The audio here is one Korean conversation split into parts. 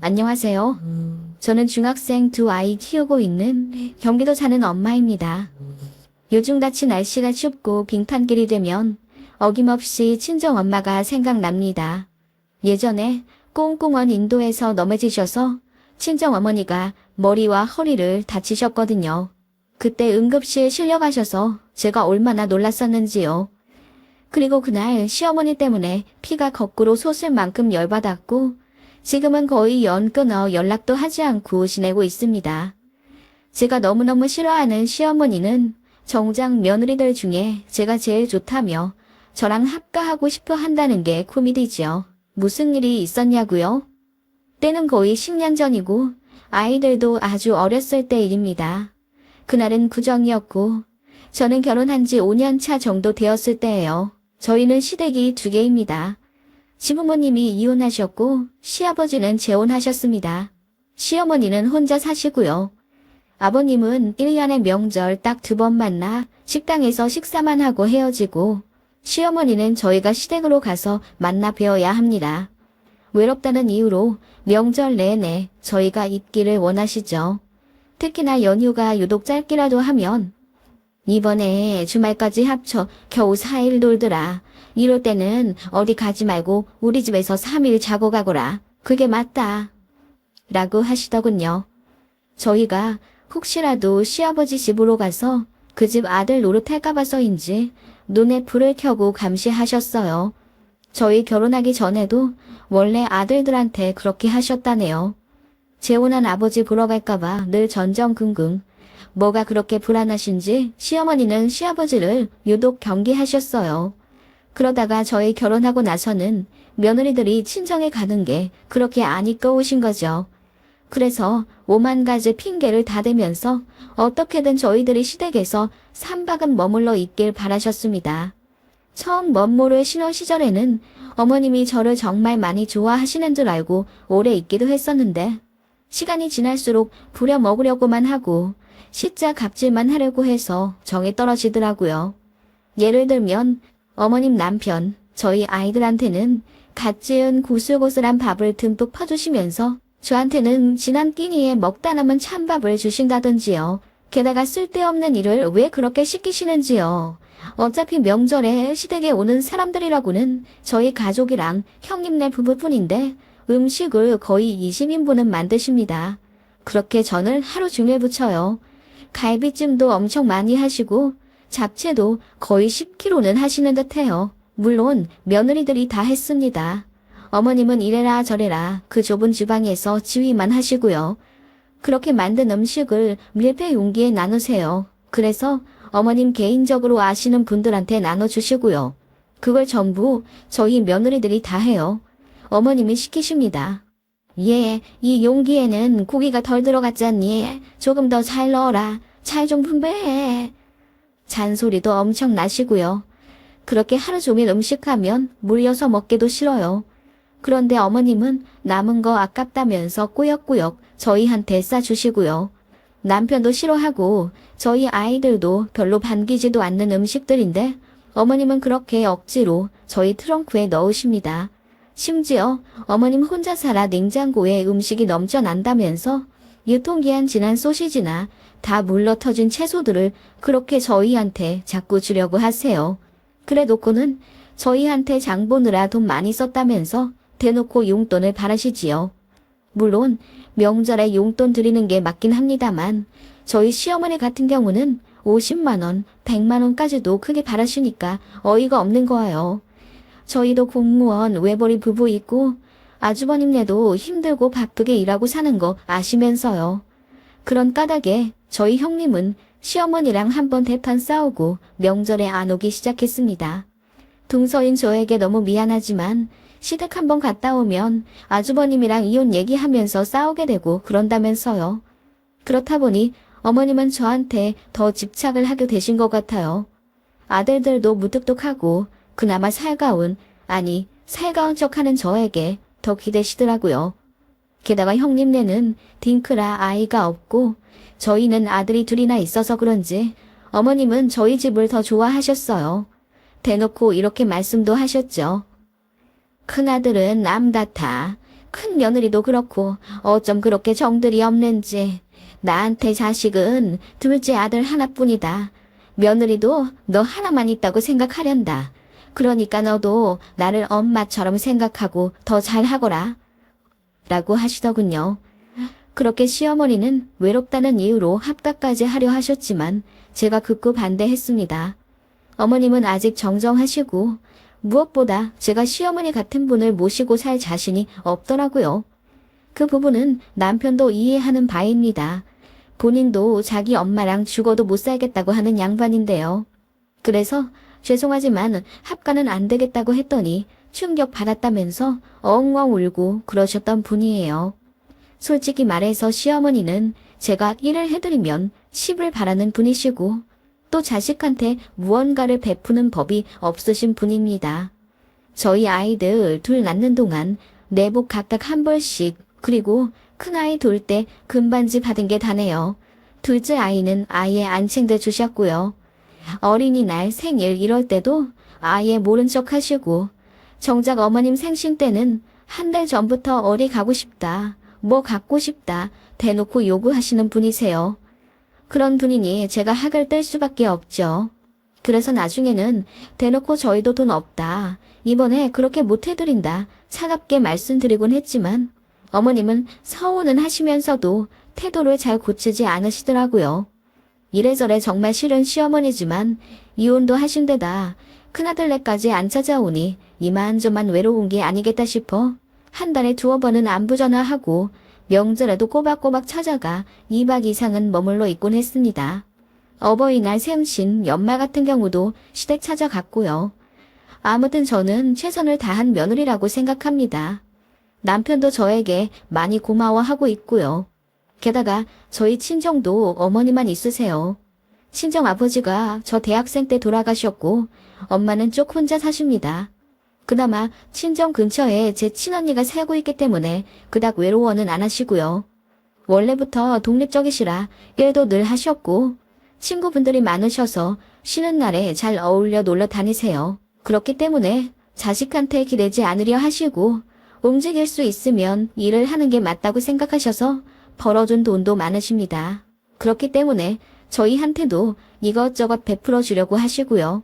안녕하세요. 저는 중학생 두 아이 키우고 있는 경기도 사는 엄마입니다. 요즘 같이 날씨가 춥고 빙판길이 되면 어김없이 친정 엄마가 생각납니다. 예전에 꽁꽁언 인도에서 넘어지셔서 친정 어머니가 머리와 허리를 다치셨거든요. 그때 응급실 실려가셔서 제가 얼마나 놀랐었는지요. 그리고 그날 시어머니 때문에 피가 거꾸로 솟을 만큼 열받았고 지금은 거의 연 끊어 연락도 하지 않고 지내고 있습니다. 제가 너무너무 싫어하는 시어머니는 정작 며느리들 중에 제가 제일 좋다며 저랑 합가하고 싶어 한다는 게 코미디지요. 무슨 일이 있었냐고요? 때는 거의 10년 전이고 아이들도 아주 어렸을 때 일입니다. 그날은 구정이었고 저는 결혼한 지 5년 차 정도 되었을 때예요. 저희는 시댁이 두 개입니다. 시부모님이 이혼하셨고 시아버지는 재혼하셨습니다. 시어머니는 혼자 사시고요. 아버님은 1년에 명절 딱 두 번 만나 식당에서 식사만 하고 헤어지고 시어머니는 저희가 시댁으로 가서 만나 뵈어야 합니다. 외롭다는 이유로 명절 내내 저희가 있기를 원하시죠. 특히나 연휴가 유독 짧기라도 하면 이번에 주말까지 합쳐 겨우 4일 놀더라. 이럴 때는 어디 가지 말고 우리 집에서 3일 자고 가거라. 그게 맞다. 라고 하시더군요. 저희가 혹시라도 시아버지 집으로 가서 그 집 아들 노릇할까 봐서인지 눈에 불을 켜고 감시하셨어요. 저희 결혼하기 전에도 원래 아들들한테 그렇게 하셨다네요. 재혼한 아버지 보러 갈까봐 늘 전전긍긍. 뭐가 그렇게 불안하신지 시어머니는 시아버지를 유독 경계하셨어요. 그러다가 저희 결혼하고 나서는 며느리들이 친정에 가는 게 그렇게 안 이꺼우신 거죠. 그래서 오만 가지 핑계를 다 대면서 어떻게든 저희들이 시댁에서 3박은 머물러 있길 바라셨습니다. 처음 먼모를 신혼 시절에는 어머님이 저를 정말 많이 좋아하시는 줄 알고 오래 있기도 했었는데 시간이 지날수록 부려 먹으려고만 하고 시자 갑질만 하려고 해서 정이 떨어지더라고요. 예를 들면 어머님 남편, 저희 아이들한테는 갓 지은 고슬고슬한 밥을 듬뿍 퍼주시면서 저한테는 지난 끼니에 먹다 남은 찬밥을 주신다든지요. 게다가 쓸데없는 일을 왜 그렇게 시키시는지요. 어차피 명절에 시댁에 오는 사람들이라고는 저희 가족이랑 형님네 부부뿐인데 음식을 거의 20인분은 만드십니다. 그렇게 전을 하루 종일 부쳐요. 갈비찜도 엄청 많이 하시고 잡채도 거의 10kg는 하시는 듯해요. 물론 며느리들이 다 했습니다. 어머님은 이래라 저래라 그 좁은 주방에서 지휘만 하시고요. 그렇게 만든 음식을 밀폐 용기에 나누세요. 그래서 어머님 개인적으로 아시는 분들한테 나눠주시고요. 그걸 전부 저희 며느리들이 다 해요. 어머님이 시키십니다. 예, 이 용기에는 고기가 덜 들어갔잖니. 조금 더 잘 넣어라. 잘 좀 분배해. 잔소리도 엄청 나시고요. 그렇게 하루 종일 음식하면 물려서 먹기도 싫어요. 그런데 어머님은 남은 거 아깝다면서 꾸역꾸역 저희한테 싸주시고요. 남편도 싫어하고 저희 아이들도 별로 반기지도 않는 음식들인데 어머님은 그렇게 억지로 저희 트렁크에 넣으십니다. 심지어 어머님 혼자 살아 냉장고에 음식이 넘쳐난다면서 유통기한 지난 소시지나 다 물러 터진 채소들을 그렇게 저희한테 자꾸 주려고 하세요. 그래 놓고는 저희한테 장 보느라 돈 많이 썼다면서 대놓고 용돈을 바라시지요. 물론 명절에 용돈 드리는 게 맞긴 합니다만 저희 시어머니 같은 경우는 50만 원, 100만 원까지도 크게 바라시니까 어이가 없는 거예요. 저희도 공무원 외벌이 부부 있고 아주버님네도 힘들고 바쁘게 일하고 사는 거 아시면서요. 그런 까닭에 저희 형님은 시어머니랑 한번 대판 싸우고 명절에 안 오기 시작했습니다. 동서인 저에게 너무 미안하지만 시댁 한번 갔다 오면 아주버님이랑 이혼 얘기하면서 싸우게 되고 그런다면서요. 그렇다 보니 어머님은 저한테 더 집착을 하게 되신 것 같아요. 아들들도 무뚝뚝하고 그나마 살가운, 아니, 살가운 척하는 저에게 더 기대시더라고요. 게다가 형님네는 딩크라 아이가 없고 저희는 아들이 둘이나 있어서 그런지 어머님은 저희 집을 더 좋아하셨어요. 대놓고 이렇게 말씀도 하셨죠. 큰아들은 남 같아. 큰 며느리도 그렇고 어쩜 그렇게 정들이 없는지. 나한테 자식은 둘째 아들 하나뿐이다. 며느리도 너 하나만 있다고 생각하련다. 그러니까 너도 나를 엄마처럼 생각하고 더 잘하거라. 라고 하시더군요. 그렇게 시어머니는 외롭다는 이유로 합가까지 하려 하셨지만 제가 극구 반대했습니다. 어머님은 아직 정정하시고 무엇보다 제가 시어머니 같은 분을 모시고 살 자신이 없더라고요. 그 부분은 남편도 이해하는 바입니다. 본인도 자기 엄마랑 죽어도 못 살겠다고 하는 양반인데요. 그래서 죄송하지만 합가는 안 되겠다고 했더니 충격 받았다면서 엉엉 울고 그러셨던 분이에요. 솔직히 말해서 시어머니는 제가 일을 해드리면 10을 바라는 분이시고 또 자식한테 무언가를 베푸는 법이 없으신 분입니다. 저희 아이들 둘 낳는 동안 내복 각각 한 벌씩 그리고 큰아이 돌 때 금반지 받은 게 다네요. 둘째 아이는 아예 안 챙겨 주셨고요. 어린이날 생일 이럴 때도 아예 모른 척 하시고 정작 어머님 생신 때는 한 달 전부터 어디 가고 싶다, 뭐 갖고 싶다 대놓고 요구하시는 분이세요. 그런 분이니 제가 학을 뗄 수밖에 없죠. 그래서 나중에는 대놓고 저희도 돈 없다. 이번에 그렇게 못 해드린다. 차갑게 말씀드리곤 했지만 어머님은 서운은 하시면서도 태도를 잘 고치지 않으시더라고요. 이래저래 정말 싫은 시어머니지만 이혼도 하신 데다 큰아들네까지 안 찾아오니 이만저만 외로운 게 아니겠다 싶어 한 달에 두어 번은 안부 전화하고 명절에도 꼬박꼬박 찾아가 2박 이상은 머물러 있곤 했습니다. 어버이날 생신, 연말 같은 경우도 시댁 찾아갔고요. 아무튼 저는 최선을 다한 며느리라고 생각합니다. 남편도 저에게 많이 고마워하고 있고요. 게다가 저희 친정도 어머니만 있으세요. 친정 아버지가 저 대학생 때 돌아가셨고 엄마는 쪽 혼자 사십니다. 그나마 친정 근처에 제 친언니가 살고 있기 때문에 그닥 외로워는 안 하시고요. 원래부터 독립적이시라 일도 늘 하셨고 친구분들이 많으셔서 쉬는 날에 잘 어울려 놀러 다니세요. 그렇기 때문에 자식한테 기대지 않으려 하시고 움직일 수 있으면 일을 하는 게 맞다고 생각하셔서 벌어준 돈도 많으십니다. 그렇기 때문에 저희한테도 이것저것 베풀어 주려고 하시고요.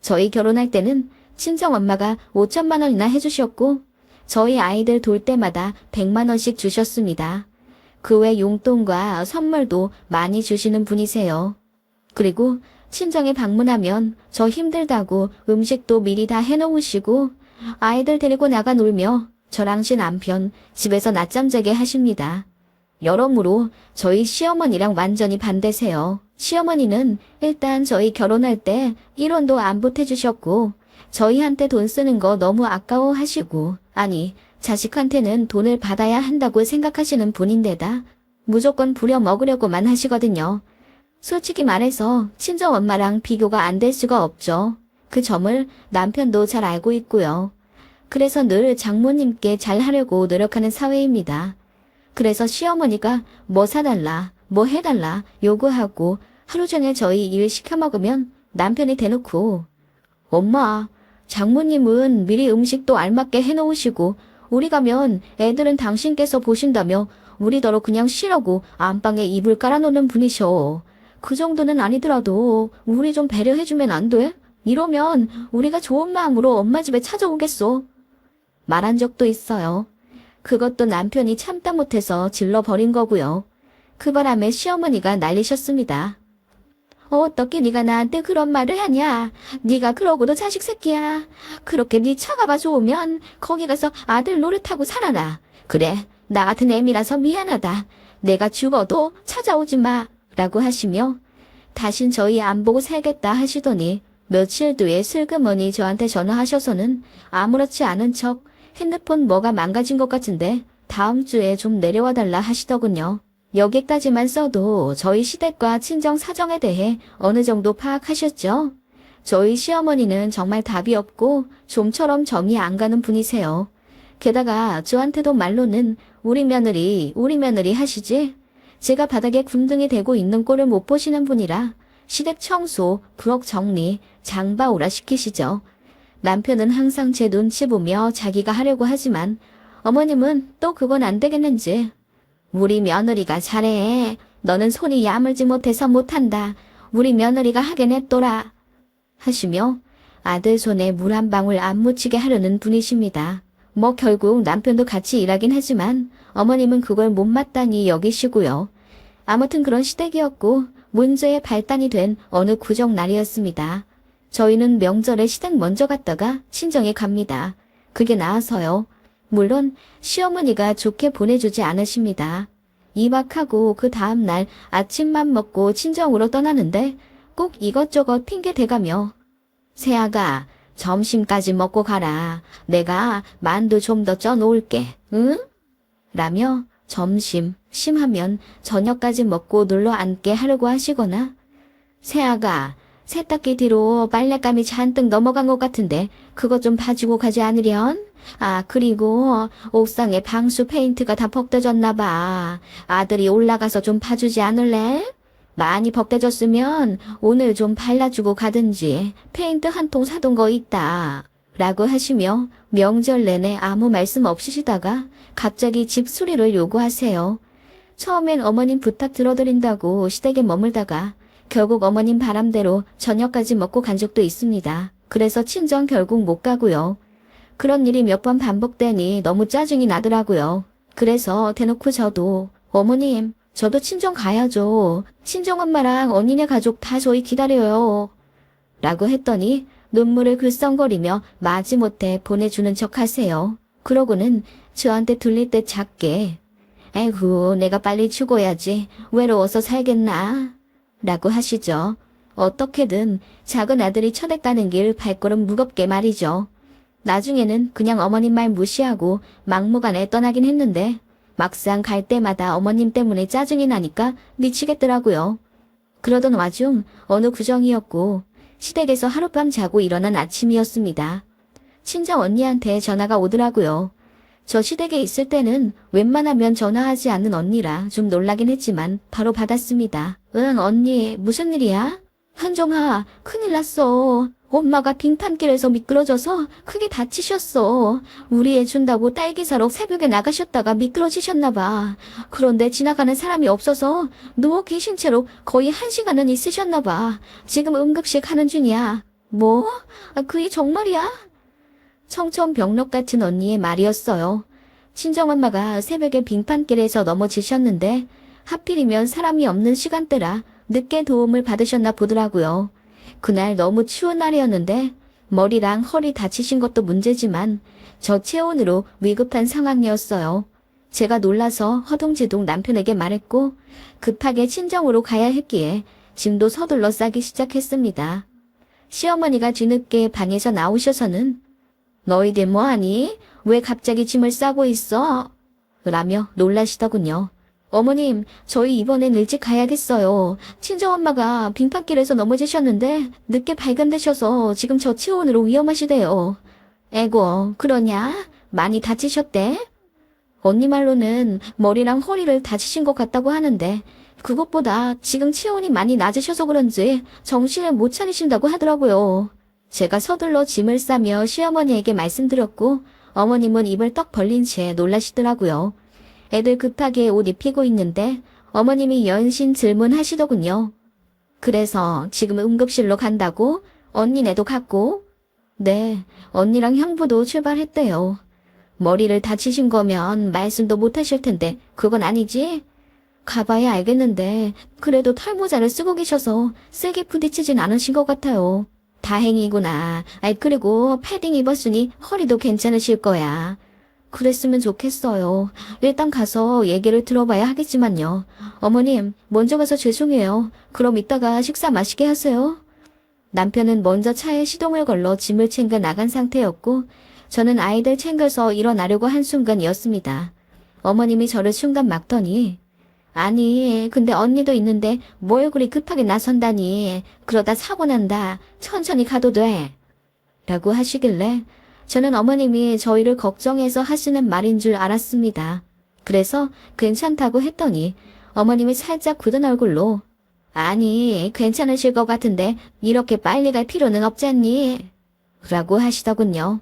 저희 결혼할 때는 친정 엄마가 5천만 원이나 해주셨고 저희 아이들 돌 때마다 100만 원씩 주셨습니다. 그 외 용돈과 선물도 많이 주시는 분이세요. 그리고 친정에 방문하면 저 힘들다고 음식도 미리 다 해놓으시고 아이들 데리고 나가 놀며 저랑 신 남편 집에서 낮잠 자게 하십니다. 여러모로 저희 시어머니랑 완전히 반대세요. 시어머니는 일단 저희 결혼할 때 1원도 안 보태주셨고 저희한테 돈 쓰는 거 너무 아까워 하시고 아니 자식한테는 돈을 받아야 한다고 생각하시는 분인데다 무조건 부려 먹으려고만 하시거든요. 솔직히 말해서 친정 엄마랑 비교가 안 될 수가 없죠. 그 점을 남편도 잘 알고 있고요. 그래서 늘 장모님께 잘하려고 노력하는 사회입니다. 그래서 시어머니가 뭐 사달라, 뭐 해달라 요구하고 하루 종일 저희 일 시켜 먹으면 남편이 대놓고 엄마, 장모님은 미리 음식도 알맞게 해놓으시고 우리 가면 애들은 당신께서 보신다며 우리더러 그냥 쉬라고 안방에 이불 깔아놓는 분이셔. 그 정도는 아니더라도 우리 좀 배려해주면 안 돼? 이러면 우리가 좋은 마음으로 엄마 집에 찾아오겠어. 말한 적도 있어요. 그것도 남편이 참다 못해서 질러버린 거고요. 그 바람에 시어머니가 난리셨습니다. 어떻게 네가 나한테 그런 말을 하냐? 네가 그러고도 자식 새끼야. 그렇게 네 차가 봐 좋으면 거기 가서 아들 노릇하고 살아라. 그래, 나 같은 애미라서 미안하다. 내가 죽어도 찾아오지 마. 라고 하시며 다신 저희 안 보고 살겠다 하시더니 며칠 뒤에 슬그머니 저한테 전화하셔서는 아무렇지 않은 척 핸드폰 뭐가 망가진 것 같은데 다음 주에 좀 내려와 달라 하시더군요. 여기까지만 써도 저희 시댁과 친정 사정에 대해 어느 정도 파악하셨죠? 저희 시어머니는 정말 답이 없고 좀처럼 정이 안 가는 분이세요. 게다가 저한테도 말로는 우리 며느리, 우리 며느리 하시지? 제가 바닥에 군등이 되고 있는 꼴을 못 보시는 분이라 시댁 청소, 부엌 정리, 장바 오라 시키시죠. 남편은 항상 제 눈치 보며 자기가 하려고 하지만 어머님은 또 그건 안 되겠는지. 우리 며느리가 잘해. 너는 손이 야물지 못해서 못한다. 우리 며느리가 하게 냅둬라. 하시며 아들 손에 물 한 방울 안 묻히게 하려는 분이십니다. 뭐 결국 남편도 같이 일하긴 하지만 어머님은 그걸 못마땅히 여기시고요. 아무튼 그런 시댁이었고 문제의 발단이 된 어느 구정 날이었습니다. 저희는 명절에 시댁 먼저 갔다가 친정에 갑니다. 그게 나아서요. 물론 시어머니가 좋게 보내주지 않으십니다. 이박하고 그 다음날 아침만 먹고 친정으로 떠나는데 꼭 이것저것 핑계 대가며 세아가 점심까지 먹고 가라. 내가 만두 좀 더 쪄 놓을게. 응? 라며 점심, 심하면 저녁까지 먹고 눌러 앉게 하려고 하시거나 세아가 세탁기 뒤로 빨랫감이 잔뜩 넘어간 것 같은데 그거 좀 봐주고 가지 않으련? 아 그리고 옥상에 방수 페인트가 다 벗겨졌나 봐. 아들이 올라가서 좀 봐주지 않을래? 많이 벗겨졌으면 오늘 좀 발라주고 가든지 페인트 한 통 사둔 거 있다. 라고 하시며 명절 내내 아무 말씀 없으시다가 갑자기 집 수리를 요구하세요. 처음엔 어머님 부탁 들어드린다고 시댁에 머물다가 결국 어머님 바람대로 저녁까지 먹고 간 적도 있습니다. 그래서 친정 결국 못 가고요. 그런 일이 몇 번 반복되니 너무 짜증이 나더라고요. 그래서 대놓고 저도 어머님 저도 친정 가야죠. 친정엄마랑 언니네 가족 다 저희 기다려요. 라고 했더니 눈물을 글썽거리며 마지못해 보내주는 척 하세요. 그러고는 저한테 들릴 때 작게 에이구 내가 빨리 죽어야지 외로워서 살겠나 라고 하시죠. 어떻게든 작은 아들이 쳐냈다는 길 발걸음 무겁게 말이죠. 나중에는 그냥 어머님 말 무시하고 막무가내 떠나긴 했는데 막상 갈 때마다 어머님 때문에 짜증이 나니까 미치겠더라고요. 그러던 와중 어느 구정이었고 시댁에서 하룻밤 자고 일어난 아침이었습니다. 친정 언니한테 전화가 오더라고요. 저 시댁에 있을 때는 웬만하면 전화하지 않는 언니라 좀 놀라긴 했지만 바로 받았습니다. 응 언니 무슨 일이야? 한정아 큰일 났어. 엄마가 빙판길에서 미끄러져서 크게 다치셨어. 우리 애 준다고 딸기 사러 새벽에 나가셨다가 미끄러지셨나봐. 그런데 지나가는 사람이 없어서 누워 계신 채로 거의 한 시간은 있으셨나봐. 지금 응급실 가는 중이야. 뭐? 아, 그게 정말이야? 청천벽력 같은 언니의 말이었어요. 친정엄마가 새벽에 빙판길에서 넘어지셨는데 하필이면 사람이 없는 시간대라 늦게 도움을 받으셨나 보더라고요. 그날 너무 추운 날이었는데 머리랑 허리 다치신 것도 문제지만 저 체온으로 위급한 상황이었어요. 제가 놀라서 허둥지둥 남편에게 말했고 급하게 친정으로 가야 했기에 짐도 서둘러 싸기 시작했습니다. 시어머니가 뒤늦게 방에서 나오셔서는 너희들 뭐하니? 왜 갑자기 짐을 싸고 있어? 라며 놀라시더군요. 어머님, 저희 이번엔 일찍 가야겠어요. 친정엄마가 빙판길에서 넘어지셨는데 늦게 발견되셔서 지금 저체온으로 위험하시대요. 에고, 그러냐? 많이 다치셨대? 언니 말로는 머리랑 허리를 다치신 것 같다고 하는데 그것보다 지금 체온이 많이 낮으셔서 그런지 정신을 못 차리신다고 하더라고요. 제가 서둘러 짐을 싸며 시어머니에게 말씀드렸고 어머님은 입을 떡 벌린 채 놀라시더라고요. 애들 급하게 옷 입히고 있는데 어머님이 연신 질문하시더군요. 그래서 지금 응급실로 간다고? 언니네도 갔고? 네, 언니랑 형부도 출발했대요. 머리를 다치신 거면 말씀도 못 하실 텐데 그건 아니지? 가봐야 알겠는데 그래도 털모자를 쓰고 계셔서 세게 부딪히진 않으신 것 같아요. 다행이구나. 아이 그리고 패딩 입었으니 허리도 괜찮으실 거야. 그랬으면 좋겠어요. 일단 가서 얘기를 들어봐야 하겠지만요. 어머님, 먼저 가서 죄송해요. 그럼 이따가 식사 맛있게 하세요. 남편은 먼저 차에 시동을 걸러 짐을 챙겨 나간 상태였고, 저는 아이들 챙겨서 일어나려고 한 순간이었습니다. 어머님이 저를 순간 막더니, 아니, 근데 언니도 있는데 뭘 그리 급하게 나선다니. 그러다 사고 난다. 천천히 가도 돼. 라고 하시길래 저는 어머님이 저희를 걱정해서 하시는 말인 줄 알았습니다. 그래서 괜찮다고 했더니 어머님이 살짝 굳은 얼굴로 아니, 괜찮으실 것 같은데 이렇게 빨리 갈 필요는 없잖니? 라고 하시더군요.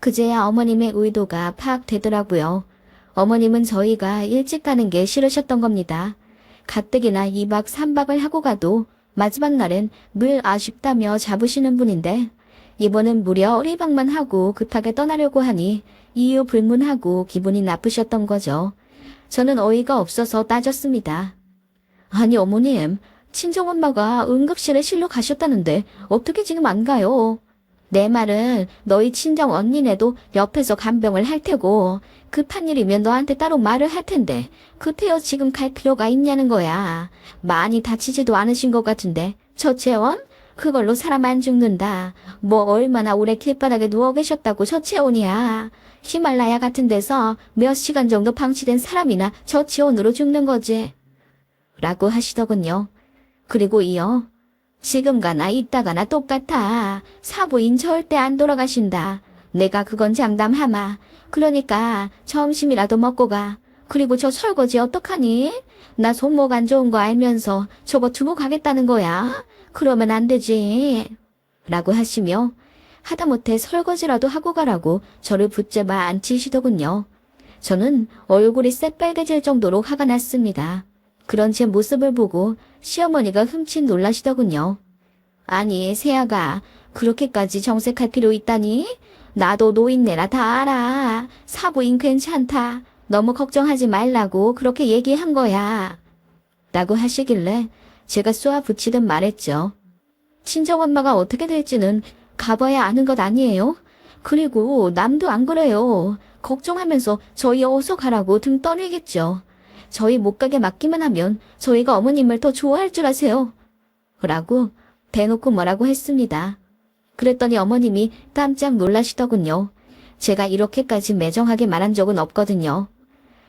그제야 어머님의 의도가 파악되더라고요. 어머님은 저희가 일찍 가는 게 싫으셨던 겁니다. 가뜩이나 2박 3박을 하고 가도 마지막 날은 늘 아쉽다며 잡으시는 분인데 이번은 무려 1박만 하고 급하게 떠나려고 하니 이유 불문하고 기분이 나쁘셨던 거죠. 저는 어이가 없어서 따졌습니다. 아니 어머님, 친정엄마가 응급실에 실려 가셨다는데 어떻게 지금 안 가요? 내 말은 너희 친정 언니네도 옆에서 간병을 할 테고 급한 일이면 너한테 따로 말을 할 텐데 급해요 지금 갈 필요가 있냐는 거야. 많이 다치지도 않으신 것 같은데 저체온? 그걸로 사람 안 죽는다. 뭐 얼마나 오래 길바닥에 누워 계셨다고 저체온이야. 히말라야 같은 데서 몇 시간 정도 방치된 사람이나 저체온으로 죽는 거지. 라고 하시더군요. 그리고 이어 지금 가나 이따가나 똑같아. 사부인 절대 안 돌아가신다. 내가 그건 장담하마. 그러니까 점심이라도 먹고 가. 그리고 저 설거지 어떡하니? 나 손목 안 좋은 거 알면서 저거 두고 가겠다는 거야. 그러면 안 되지. 라고 하시며 하다못해 설거지라도 하고 가라고 저를 붙잡아 앉히시더군요. 저는 얼굴이 새빨개질 정도로 화가 났습니다. 그런 제 모습을 보고 시어머니가 흠칫 놀라시더군요. 아니, 세아가 그렇게까지 정색할 필요 있다니? 나도 노인네라 다 알아. 사부인 괜찮다. 너무 걱정하지 말라고 그렇게 얘기한 거야. 라고 하시길래 제가 쏘아 붙이듯 말했죠. 친정엄마가 어떻게 될지는 가봐야 아는 것 아니에요? 그리고 남도 안 그래요. 걱정하면서 저희 어서 가라고 등 떠밀겠죠. 저희 못 가게 맡기만 하면 저희가 어머님을 더 좋아할 줄 아세요. 라고 대놓고 뭐라고 했습니다. 그랬더니 어머님이 깜짝 놀라시더군요. 제가 이렇게까지 매정하게 말한 적은 없거든요.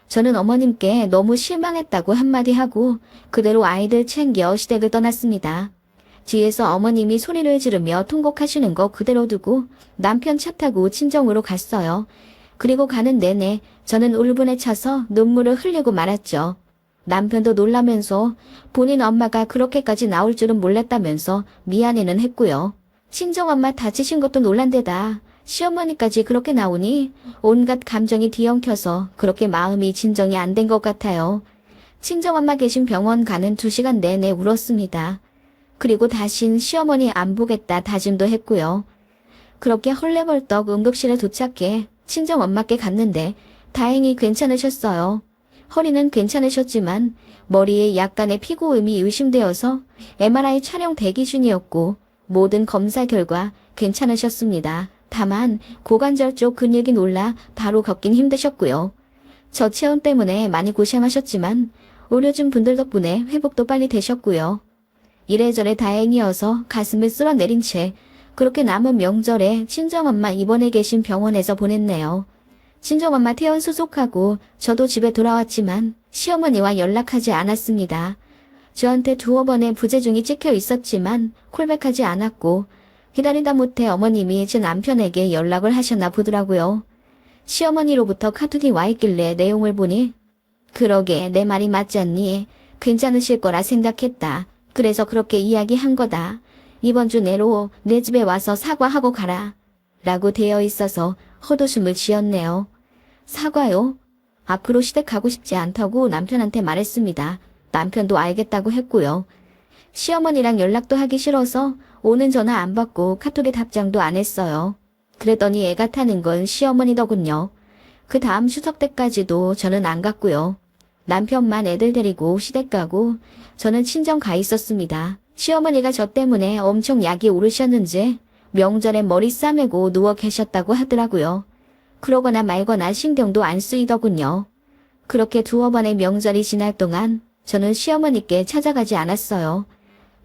저는 어머님께 너무 실망했다고 한마디 하고 그대로 아이들 챙겨 시댁을 떠났습니다. 뒤에서 어머님이 소리를 지르며 통곡하시는 거 그대로 두고 남편 차 타고 친정으로 갔어요. 그리고 가는 내내 저는 울분에 차서 눈물을 흘리고 말았죠. 남편도 놀라면서 본인 엄마가 그렇게까지 나올 줄은 몰랐다면서 미안해는 했고요. 친정엄마 다치신 것도 놀란 데다 시어머니까지 그렇게 나오니 온갖 감정이 뒤엉켜서 그렇게 마음이 진정이 안 된 것 같아요. 친정엄마 계신 병원 가는 두 시간 내내 울었습니다. 그리고 다신 시어머니 안 보겠다 다짐도 했고요. 그렇게 헐레벌떡 응급실에 도착해 친정엄마께 갔는데 다행히 괜찮으셨어요. 허리는 괜찮으셨지만 머리에 약간의 피고음이 의심되어서 MRI 촬영 대기 중이었고 모든 검사 결과 괜찮으셨습니다. 다만 고관절 쪽 근육이 놀라 바로 걷긴 힘드셨고요. 저체온 때문에 많이 고생하셨지만 의료진 분들 덕분에 회복도 빨리 되셨고요. 이래저래 다행이어서 가슴을 쓸어내린 채 그렇게 남은 명절에 친정엄마 입원해 계신 병원에서 보냈네요. 친정엄마 퇴원 수속하고 저도 집에 돌아왔지만 시어머니와 연락하지 않았습니다. 저한테 두어 번의 부재중이 찍혀 있었지만 콜백하지 않았고 기다리다 못해 어머님이 제 남편에게 연락을 하셨나 보더라고요. 시어머니로부터 카톡이 와 있길래 내용을 보니 그러게 내 말이 맞지 않니? 괜찮으실 거라 생각했다. 그래서 그렇게 이야기한 거다. 이번 주 내로 내 집에 와서 사과하고 가라. 라고 되어 있어서 헛웃음을 지었네요. 사과요? 앞으로 시댁 가고 싶지 않다고 남편한테 말했습니다. 남편도 알겠다고 했고요. 시어머니랑 연락도 하기 싫어서 오는 전화 안 받고 카톡에 답장도 안 했어요. 그랬더니 애가 타는 건 시어머니더군요. 그 다음 추석 때까지도 저는 안 갔고요. 남편만 애들 데리고 시댁 가고 저는 친정 가 있었습니다. 시어머니가 저 때문에 엄청 약이 오르셨는지 명절에 머리 싸매고 누워 계셨다고 하더라고요. 그러거나 말거나 신경도 안 쓰이더군요. 그렇게 두어 번의 명절이 지날 동안 저는 시어머니께 찾아가지 않았어요.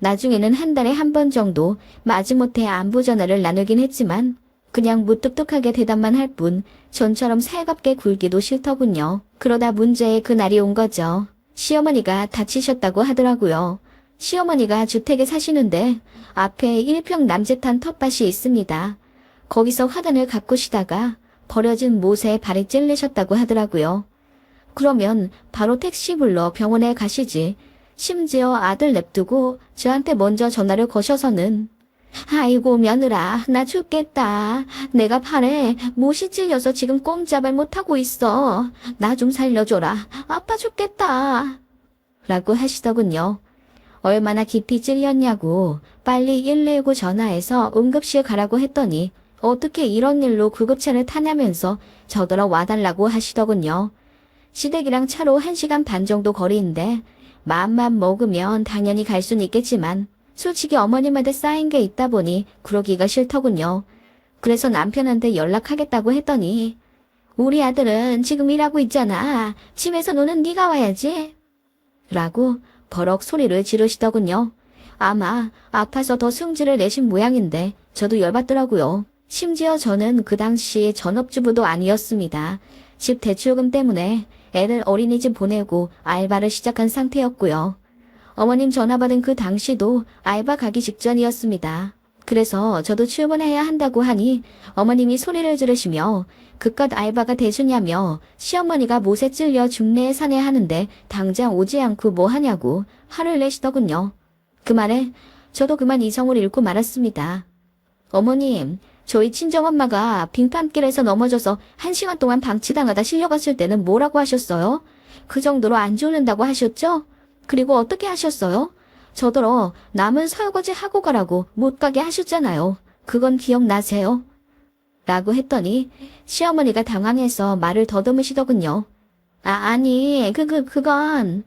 나중에는 한 달에 한 번 정도 마지못해 안부 전화를 나누긴 했지만 그냥 무뚝뚝하게 대답만 할 뿐 전처럼 살갑게 굴기도 싫더군요. 그러다 문제의 그날이 온 거죠. 시어머니가 다치셨다고 하더라고요. 시어머니가 주택에 사시는데 앞에 1평 남짓한 텃밭이 있습니다. 거기서 화단을 가꾸시다가 버려진 못에 발이 찔리셨다고 하더라고요. 그러면 바로 택시 불러 병원에 가시지. 심지어 아들 냅두고 저한테 먼저 전화를 거셔서는 아이고 며느라 나 죽겠다. 내가 팔에 못이 찔려서 지금 꼼짝을 못하고 있어. 나 좀 살려줘라. 아파 죽겠다. 라고 하시더군요. 얼마나 깊이 찔렸냐고 빨리 119 전화해서 응급실 가라고 했더니 어떻게 이런 일로 구급차를 타냐면서 저더러 와달라고 하시더군요. 시댁이랑 차로 1시간 반 정도 거리인데 마음만 먹으면 당연히 갈 수는 있겠지만 솔직히 어머님한테 쌓인 게 있다 보니 그러기가 싫더군요. 그래서 남편한테 연락하겠다고 했더니 우리 아들은 지금 일하고 있잖아. 집에서 노는 네가 와야지. 라고 버럭 소리를 지르시더군요. 아마 아파서 더 승질을 내신 모양인데 저도 열받더라고요. 심지어 저는 그 당시 전업주부도 아니었습니다. 집 대출금 때문에 애를 어린이집 보내고 알바를 시작한 상태였고요. 어머님 전화 받은 그 당시도 알바 가기 직전이었습니다. 그래서 저도 출근해야 한다고 하니 어머님이 소리를 지르시며 그깟 알바가 대수냐며 시어머니가 못에 찔려 중내에 사내 하는데 당장 오지 않고 뭐 하냐고 화를 내시더군요. 그 말에 저도 그만 이성을 잃고 말았습니다. 어머님, 저희 친정엄마가 빙판길에서 넘어져서 한 시간 동안 방치당하다 실려갔을 때는 뭐라고 하셨어요? 그 정도로 안 죽는다고 하셨죠? 그리고 어떻게 하셨어요? 저더러 남은 설거지 하고 가라고 못 가게 하셨잖아요. 그건 기억나세요? 라고 했더니 시어머니가 당황해서 말을 더듬으시더군요. 아, 아니, 그, 그, 그건.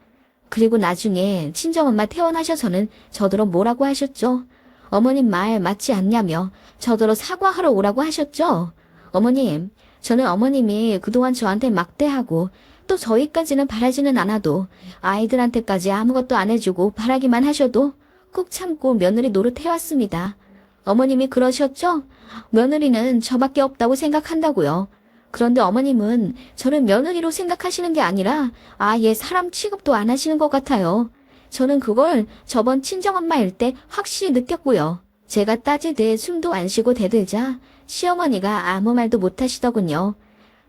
그리고 나중에 친정엄마 퇴원하셔서는 저더러 뭐라고 하셨죠? 어머님 말 맞지 않냐며 저더러 사과하러 오라고 하셨죠? 어머님, 저는 어머님이 그동안 저한테 막대하고 또 저희까지는 바라지는 않아도 아이들한테까지 아무것도 안 해주고 바라기만 하셔도 꾹 참고 며느리 노릇 해왔습니다. 어머님이 그러셨죠? 며느리는 저밖에 없다고 생각한다고요. 그런데 어머님은 저를 며느리로 생각하시는 게 아니라 아예 사람 취급도 안 하시는 것 같아요. 저는 그걸 저번 친정엄마일 때 확실히 느꼈고요. 제가 따지듯 숨도 안 쉬고 대들자 시어머니가 아무 말도 못 하시더군요.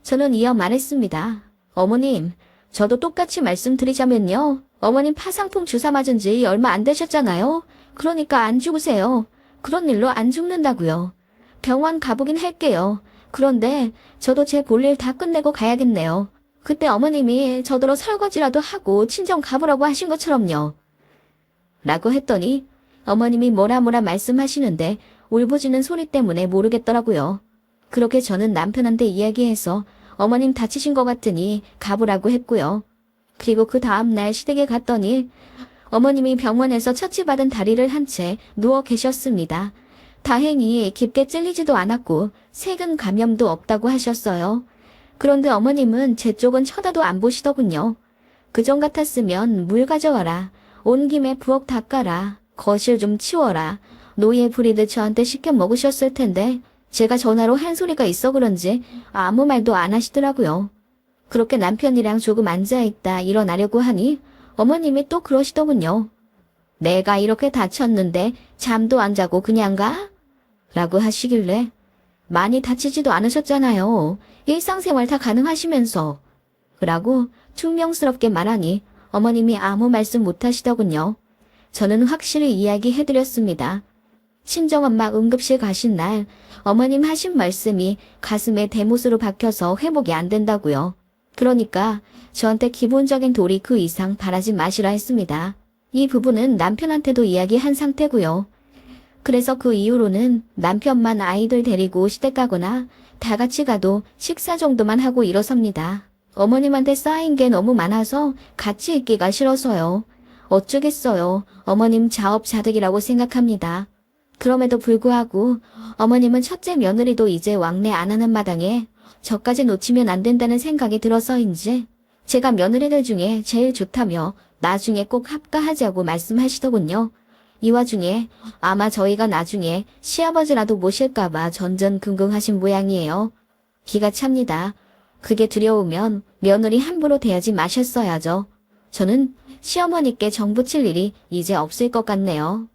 저는 이어 말했습니다. 어머님, 저도 똑같이 말씀드리자면요. 어머님 파상풍 주사 맞은 지 얼마 안 되셨잖아요. 그러니까 안 죽으세요. 그런 일로 안 죽는다고요. 병원 가보긴 할게요. 그런데 저도 제 볼일 다 끝내고 가야겠네요. 그때 어머님이 저더러 설거지라도 하고 친정 가보라고 하신 것처럼요. 라고 했더니 어머님이 뭐라 뭐라 말씀하시는데 울부짖는 소리 때문에 모르겠더라고요. 그렇게 저는 남편한테 이야기해서 어머님 다치신 것 같으니 가보라고 했고요. 그리고 그 다음날 시댁에 갔더니 어머님이 병원에서 처치받은 다리를 한 채 누워 계셨습니다. 다행히 깊게 찔리지도 않았고 세균 감염도 없다고 하셨어요. 그런데 어머님은 제 쪽은 쳐다도 안 보시더군요. 그전 같았으면 물 가져와라. 온 김에 부엌 닦아라. 거실 좀 치워라. 노예 부리듯 저한테 시켜 먹으셨을 텐데 제가 전화로 한 소리가 있어 그런지 아무 말도 안 하시더라고요. 그렇게 남편이랑 조금 앉아있다 일어나려고 하니 어머님이 또 그러시더군요. 내가 이렇게 다쳤는데 잠도 안 자고 그냥 가? 라고 하시길래 많이 다치지도 않으셨잖아요. 일상생활 다 가능하시면서. 라고 퉁명스럽게 말하니 어머님이 아무 말씀 못 하시더군요. 저는 확실히 이야기해드렸습니다. 친정엄마 응급실 가신 날 어머님 하신 말씀이 가슴에 대못으로 박혀서 회복이 안 된다고요. 그러니까 저한테 기본적인 도리 그 이상 바라지 마시라 했습니다. 이 부분은 남편한테도 이야기한 상태고요. 그래서 그 이후로는 남편만 아이들 데리고 시댁 가거나 다 같이 가도 식사 정도만 하고 일어섭니다. 어머님한테 쌓인 게 너무 많아서 같이 있기가 싫어서요. 어쩌겠어요. 어머님 자업자득이라고 생각합니다. 그럼에도 불구하고 어머님은 첫째 며느리도 이제 왕래 안 하는 마당에 저까지 놓치면 안 된다는 생각이 들어서인지 제가 며느리들 중에 제일 좋다며 나중에 꼭 합가하자고 말씀하시더군요. 이 와중에 아마 저희가 나중에 시아버지라도 모실까봐 전전긍긍하신 모양이에요. 기가 찹니다. 그게 두려우면 며느리 함부로 대하지 마셨어야죠. 저는 시어머니께 정부 칠 일이 이제 없을 것 같네요.